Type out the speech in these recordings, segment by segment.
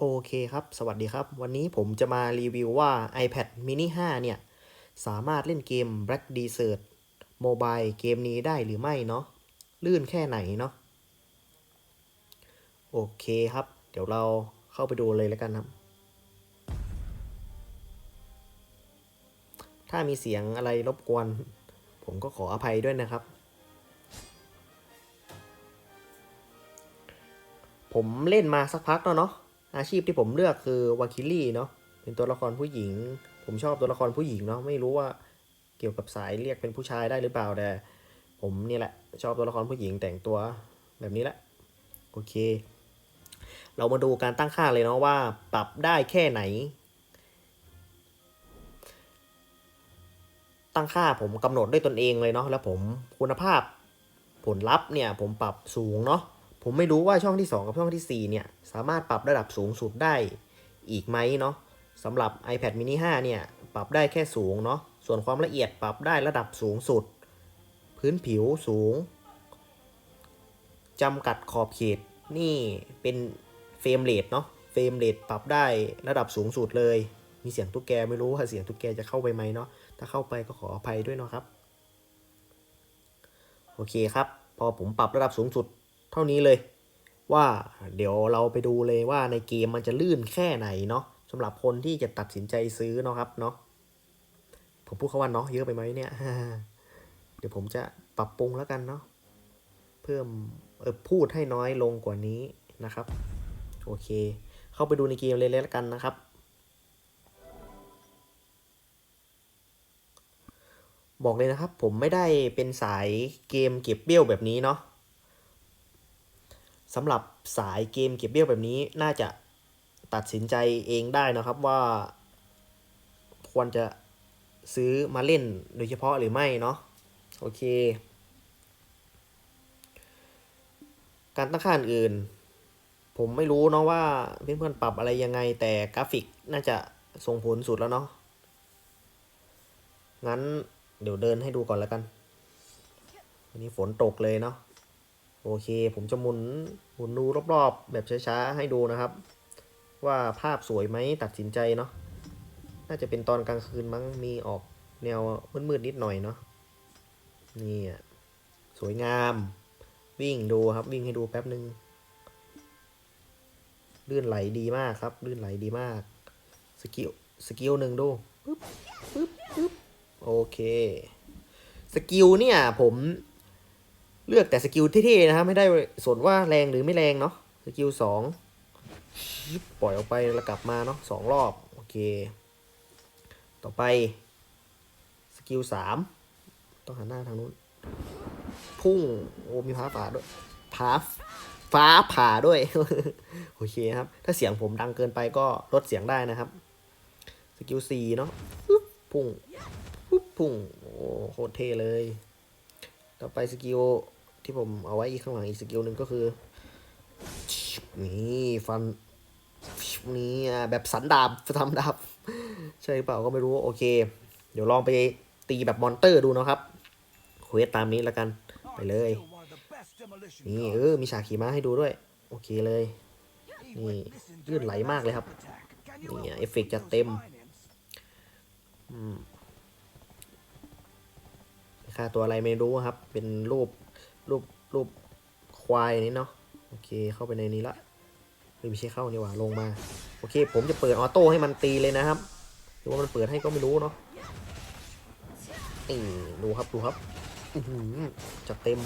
โอเคครับ สวัสดีครับ วันนี้ผมจะมารีวิวว่า iPad mini 5 เนี่ย สามารถเล่นเกม Black Desert Mobile เกมนี้ได้หรือไม่เนาะ ลื่นแค่ไหนเนาะ โอเคครับ เดี๋ยวเราเข้าไปดูเลยแล้วกันครับ ถ้ามีเสียงอะไรรบกวน ผมก็ขออภัยด้วยนะครับ ผมเล่นมาสักพักแล้วเนาะ อาชีพที่ผมเลือกคือวาคิลี่เนาะเป็นตัวละครผู้หญิง ผมชอบตัวละครผู้หญิงเนาะไม่รู้ว่าเกี่ยวกับสายเรียกเป็นผู้ชายได้หรือเปล่าแต่ผมนี่แหละ ชอบตัวละครผู้หญิงแต่งตัวแบบนี้แหละโอเค เรามาดูการตั้งค่าเลยเนาะว่าปรับได้แค่ไหน ตั้งค่าผมกำหนดด้วยตนเองเลยเนาะแล้วผมคุณภาพผลลัพธ์เนี่ยผมปรับสูงเนาะ ผมไม่รู้ว่าช่องที่ 2 กับช่องที่ 4 เนี่ย สามารถปรับระดับสูงสุดได้อีกไหมเนาะสำหรับ iPad mini 5 เนี่ย ปรับได้แค่สูงเนาะส่วนความละเอียดปรับได้ระดับสูงสุด พื้นผิวสูงจำกัดขอบเขตนี่เป็นเฟรมเรทเนาะเฟรมเรทปรับได้ระดับสูงสุดเลย มีเสียงตุ๊กแกไม่รู้ว่าเสียงตุ๊กแกจะเข้าไปไหมเนาะถ้าเข้าไปก็ขออภัยด้วยเนาะครับ โอเคครับ พอผมปรับระดับสูงสุด ท่านี้เลย ว่าเดี๋ยวเราไปดูเลยว่าในเกมมันจะลื่นแค่ไหนเนาะสำหรับคนที่จะตัดสินใจซื้อเนาะครับเนาะผมพูดคาว่าเนาะเยอะไปไหมเนี่ย เดี๋ยวผมจะปรับปรุงแล้วกันเนาะเพิ่มเออพูดให้น้อยลงกว่านี้นะครับ โอเค เข้าไปดูในเกมเลยแล้วกันนะครับ บอกเลยนะครับ ผมไม่ได้เป็นสายเกมเก็บเบี้ยวแบบนี้เนาะ สำหรับสายเกมเก็บเบี้ยวแบบนี้น่าจะตัดสินใจเองได้นะครับว่า ควรจะซื้อมาเล่นโดยเฉพาะหรือไม่เนาะโอเค การตั้งค่าอื่น ผมไม่รู้เนาะว่าเพื่อนๆปรับอะไรยังไงแต่กราฟิกน่าจะส่งผลสุดแล้วเนาะงั้นเดี๋ยวเดินให้ดูก่อนแล้วกัน วันนี้ฝนตกเลยเนาะ โอเค ผมจะหมุนหมุนดูรอบๆ แบบช้าๆ ให้ดูนะครับ ว่าภาพสวยไหมตัดสินใจเนาะน่าจะเป็นตอนกลางคืนมั้งมีออกแนวมืดๆนิดหน่อยเนาะนี่อะสวยงาม วิ่งดูครับวิ่งให้ดูแป๊บหนึ่งลื่นไหลดีมากครับ ลื่นไหลดีมาก สกิลสกิลหนึ่งดูปึ๊บปึ๊บปึ๊บโอเค สกิลเนี่ยผม เลือกแต่สกิลเท่ๆนะครับไม่ได้สนว่าแรงหรือไม่แรงเนาะสกิลสองปล่อยออกไปแล้วกลับมาเนาะสองรอบ โอเค ต่อไป สกิลสามต้องหันหน้าทางนู้น พุ่ง โอ้มีฟ้าผ่าด้วยฟ้าฟ้าผ่าด้วย โอเคครับ ถ้าเสียงผมดังเกินไปก็ลดเสียงได้นะครับ สกิลสี่เนาะพุ่งพุ่ง โอ้โคตรเท่เลย ต่อไปสกิล ที่ผมเอาไว้อีกข้างหลังอีกสกิลหนึ่งก็คือ นี่ฟันนี่แบบสันดาบทำดาบ ใช่หรือเปล่าก็ไม่รู้ โอเค เดี๋ยวลองไปตีแบบมอนเตอร์ดูนะครับเควสตามนี้แล้วกันไปเลย นี่เออมีฉากขี่ม้าให้ดูด้วย โอเคเลย นี่ลื่นไหลมากเลยครับนี่เอฟเฟกต์จะเต็มอืมค่าตัวอะไรไม่รู้ครับ เป็นรูป รูปรูปควายนี่เนาะโอเคเข้าไปในนี้ละไม่ใช่เข้านี่หว่าลงมาโอเค ผมจะเปิดออโต้ให้มันตีเลยนะครับหรือว่ามันเปิดให้ก็ไม่รู้เนาะนี่ดูครับดูครับอือหือจัดเต็ม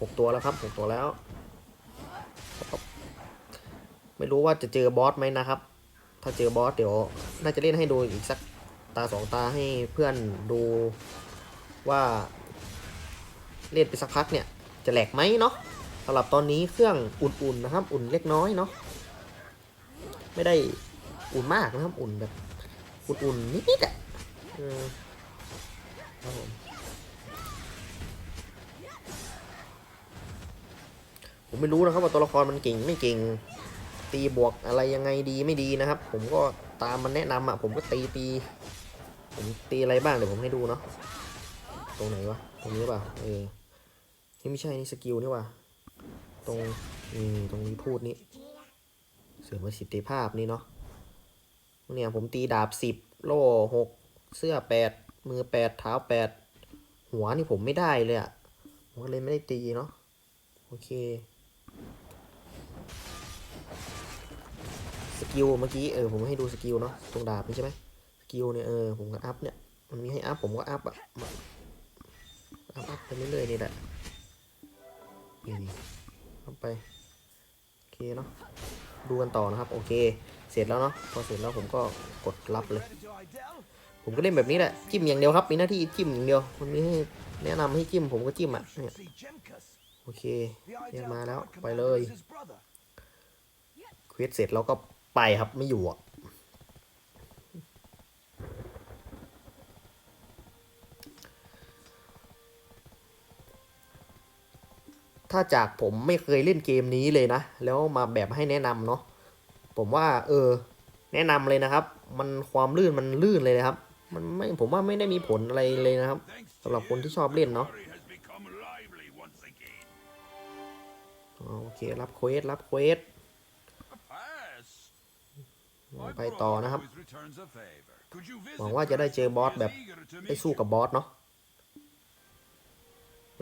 หกตัวแล้วครับหกตัวแล้ว ไม่รู้ว่าจะเจอบอสไหมนะครับ ถ้าเจอบอสเดี๋ยวน่าจะเล่นให้ดูอีกสักตาสองตาให้เพื่อนดูว่า เล่นไปสักพักเนี่ยจะแหลกไหมเนาะสำหรับตอนนี้เครื่องอุ่นๆนะครับ อุ่นเล็กน้อยเนาะไม่ได้อุ่นมากนะครับอุ่นแบบ อุ่นๆนิดๆอะครับผมผมไม่รู้นะครับว่าตัวละครมันเก่งไม่เก่ง ตีบวกอะไรยังไงดีไม่ดีนะครับ ผมก็ตามมันแนะนำอะผมก็ตีตี ผมตีอะไรบ้างเดี๋ยวผมให้ดูเนาะตรงไหนวะตรงนี้เปล่าเออ นี่ไม่ใช่นี่สกิลนี่ว่ะตรงนี่ตรงนี้พูดนี้เสริมประสิทธิภาพนี่เนาะเนี่ยผมตีดาบสิบโล่หกเสื้อแปดมือแปดเท้าแปดหัวนี่ผมไม่ได้เลยอะผมก็เลยไม่ได้ตีเนาะโอเคสกิลเมื่อกี้เออผมให้ดูสกิลเนาะตรงดาบนี่ใช่ไหมสกิลเนี่ยเออผมก็อัพเนี่ยมันมีให้อัพผมก็อัพอะมาอัพอัพไปเรื่อยๆนี่แหละ นี่นี่อัพไป โอเคเนาะ ดูกันต่อนะครับ โอเค เสร็จแล้วเนาะ พอเสร็จแล้วผมก็กดรับเลย ผมก็เล่นแบบนี้แหละ จิ้มอย่างเดียวครับ มีหน้าที่จิ้มอย่างเดียว มันมีให้แนะนำให้จิ้ม ผมก็จิ้มอะเนี่ยโอเคเรียกมาแล้ว ไปเลย เควสเสร็จแล้วก็ไปครับ ไม่อยู่อะ ถ้าจากผมไม่เคยเล่นเกมนี้เลยนะ แล้วมาแบบให้แนะนำเนาะผมว่า เออ แนะนำเลยนะครับ มันความลื่นมันลื่นเลยนะครับ มันไม่ผมว่าไม่ได้มีผลอะไรเลยนะครับสำหรับคนที่ชอบเล่นเนาะโอเครับเควสรับเควสไปต่อนะครับหวังว่าจะได้เจอบอสแบบได้สู้กับบอสเนาะ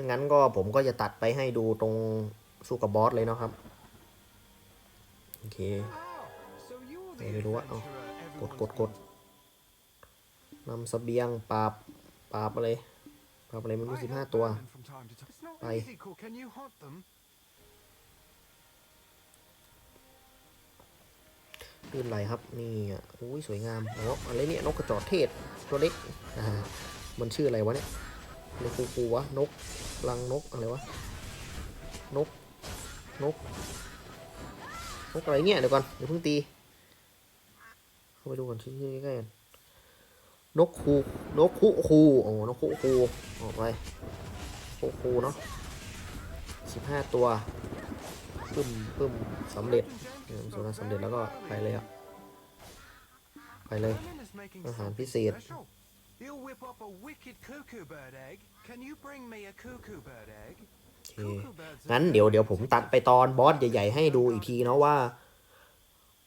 งั้นก็ผมก็จะตัดไปให้ดูตรงสู้กับบอสเลยเนาะครับ โอเค ไม่รู้ว่าเอากดกดกดนำเสบียงปราบปราบอะไรปราบอะไรมันมีสิบห้าตัว ไปลื่นไหลครับ นี่อะอุ้ยสวยงามอ๋ออะไรเนี่ยนกกระจอกเทศตัวเล็กอ่ามันชื่ออะไรวะเนี่ย นกคูคูวะนกรังนกอะไรวะนกนกนกอะไรเนี่ยเดี๋ยวก่อนเดี๋ยวเพิ่งตีเข้าไปดูก่อนชื่อใกล้ๆกันนกคูนกคูคูโอ้นกคูคูออกไปคูคูเนาะสิบห้าตัวปึ้มปึ้มสำเร็จเออส่วนสำเร็จแล้วก็ไปเลยครับไปเลยอาหารพิเศษ He'll whip up a wicked cuckoo bird egg. Can you bring me a cuckoo bird egg? โอเค Cuckoo birds are งั้นเดี๋ยวเดี๋ยวผมตัดไปตอนบอสใหญ่ ๆ ให้ดูอีกทีเนาะว่า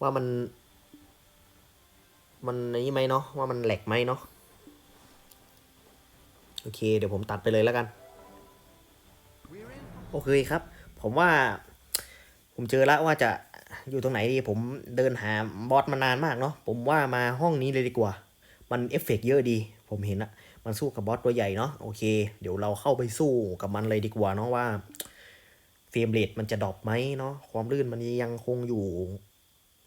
ว่ามัน มันนี้ไหมเนาะว่ามันแหลกไหมเนาะโอเค เดี๋ยวผมตัดไปเลยแล้วกัน We're in โอเคครับ ผมว่า ผมเจอแล้วว่าจะอยู่ตรงไหนดี ผมเดินหาบอสมานานมากเนาะผมว่ามาห้องนี้เลยดีกว่า มันเอฟเฟกต์เยอะดีผมเห็นอะมันสู้กับบอสตัวใหญ่เนาะโอเค เดี๋ยวเราเข้าไปสู้กับมันเลยดีกว่าเนาะว่าเฟรมเรทมันจะดรอปไหมเนาะความลื่นมันยังคงอยู่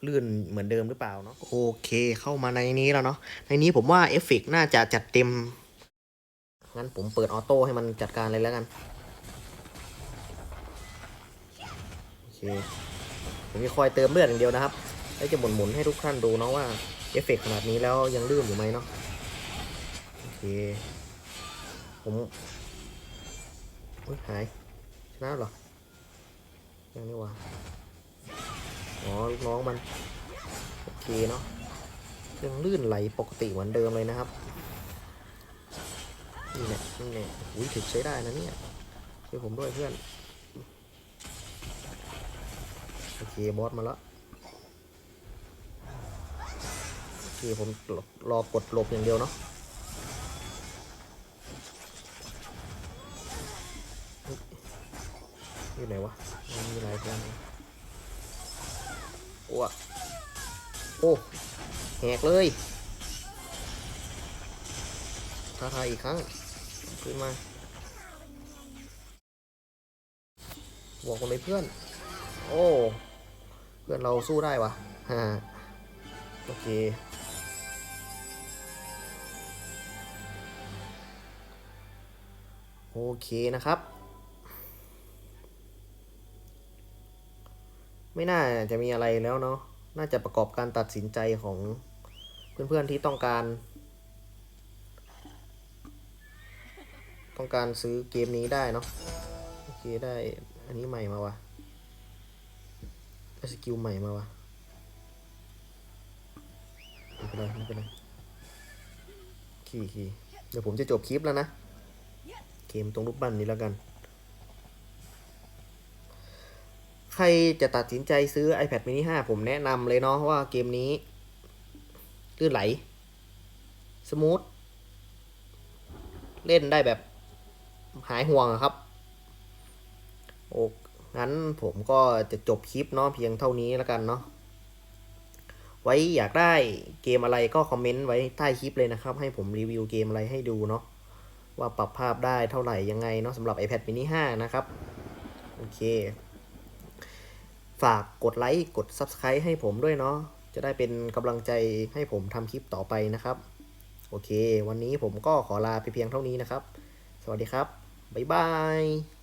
ลื่นเหมือนเดิมหรือเปล่าเนาะโอเคเข้ามาในนี้แล้วเนาะในนี้ผมว่าเอฟเฟกต์น่าจะจัดเต็มงั้นผมเปิดออโต้ให้มันจัดการเลยแล้วกันโอเคผมจะคอยเติมเลือดอย่างเดียวนะครับแล้วจะหมุนๆให้ทุกท่านดูเนาะว่าเอฟเฟกต์ขนาดนี้แล้วยังลื่นอยู่ไหมเนาะ ผมอุ๊ยหาย ชนะหรอ ยังนี่หว่าอ๋อลูกน้องมัน โอเคเนาะยังลื่นไหลปกติเหมือนเดิมเลยนะครับ นี่แหละนี่แหละอุ้ยถึกใช้ได้นะเนี่ยช่วยผมด้วยเพื่อน โอเค บอสมาแล้วโอเค ผมรอรอกดหลบอย่างเดียวเนาะ อยู่ไหนวะมันมีหลายตันโอ้โอ้แหกเลยท้าทายอีกครั้ง ขึ้นมาบอกคนเลยเพื่อน โอ้ เพื่อนเราสู้ได้วะฮ่าโอเคโอเคนะครับ ไม่น่าจะมีอะไรแล้วเนาะ น่าจะประกอบการตัดสินใจของเพื่อนๆที่ต้องการ ต้องการซื้อเกมนี้ได้เนาะ โอเคได้ อันนี้ใหม่มาวะได้สกิลใหม่มาวะไม่เป็นไรไม่เป็นไรขี่ขี่เดี๋ยวผมจะจบคลิปแล้วนะ เกมตรงรูปปั้นนี้แล้วกัน ใครจะตัดสินใจซื้อ iPad mini 5 ผมแนะนำเลยเนาะว่าเกมนี้ลื่นไหล สมูท เล่นได้แบบหายห่วงครับ โอ้งั้นผมก็จะจบคลิปเนาะเพียงเท่านี้แล้วกันเนาะไว้อยากได้เกมอะไรก็คอมเมนต์ไว้ใต้คลิปเลยนะครับ ให้ผมรีวิวเกมอะไรให้ดูเนาะว่าปรับภาพได้เท่าไหร่ยังไงเนาะสำหรับ iPad mini 5 นะครับ โอเค ฝากกดไลค์กด Subscribe ให้ผมด้วยเนาะจะได้เป็นกำลังใจให้ผมทำคลิปต่อไปนะครับ โอเค วันนี้ผมก็ขอลาไปเพียงเท่านี้นะครับ สวัสดีครับ บ๊ายบาย